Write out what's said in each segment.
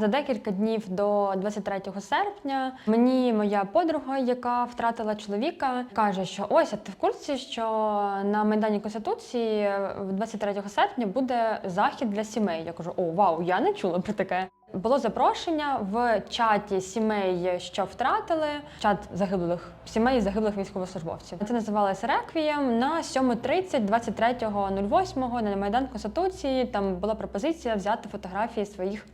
За декілька днів до 23 серпня мені моя подруга, яка втратила чоловіка, каже, що ось а ти в курсі, що на майдані Конституції в 23 серпня буде захід для сімей. Я кажу, о, вау, я не чула про таке. Було запрошення в чаті сімей, що втратили, чат загиблих сімей загиблих військовослужбовців. Це називалося реквієм на 7.30 23.08 на майдан Конституції. Там була пропозиція взяти фотографії своїх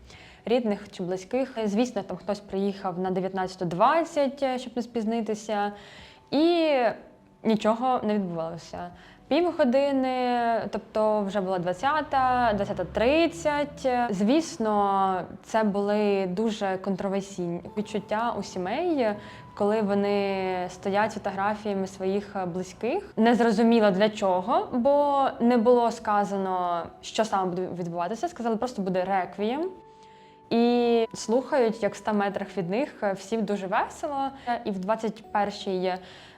рідних чи близьких. Звісно, там хтось приїхав на 19.20, щоб не спізнитися, і нічого не відбувалося. Півгодини, тобто вже була 20-та, 20.30. Звісно, це були дуже контроверсійні відчуття у сімей, коли вони стоять фотографіями своїх близьких. Незрозуміло для чого, бо не було сказано, що саме буде відбуватися. Сказали, просто буде реквієм. І слухають, як в 100 метрах від них всім дуже весело. І в 21-й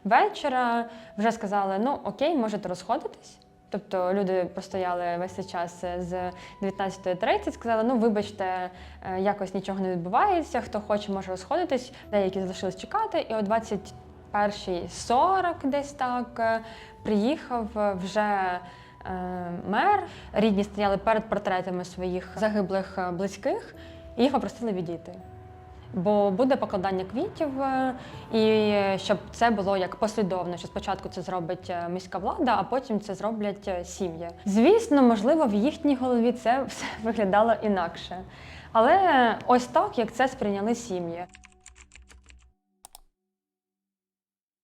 вечора вже сказали: ну окей, можете розходитись. Тобто люди простояли весь цей час з 19.30, сказали, ну вибачте, е, якось нічого не відбувається. Хто хоче, може розходитись. Деякі залишились чекати, і о 21.40 десь так е, приїхав вже е, мер. Рідні стояли перед портретами своїх загиблих е, близьких, і їх попросили відійти. Бо буде покладання квітів, е, і щоб це було як послідовно, що спочатку це зробить е, міська влада, а потім це зроблять е, сім'ї. Звісно, можливо, в їхній голові це все виглядало інакше. Але ось так, як це сприйняли сім'ї.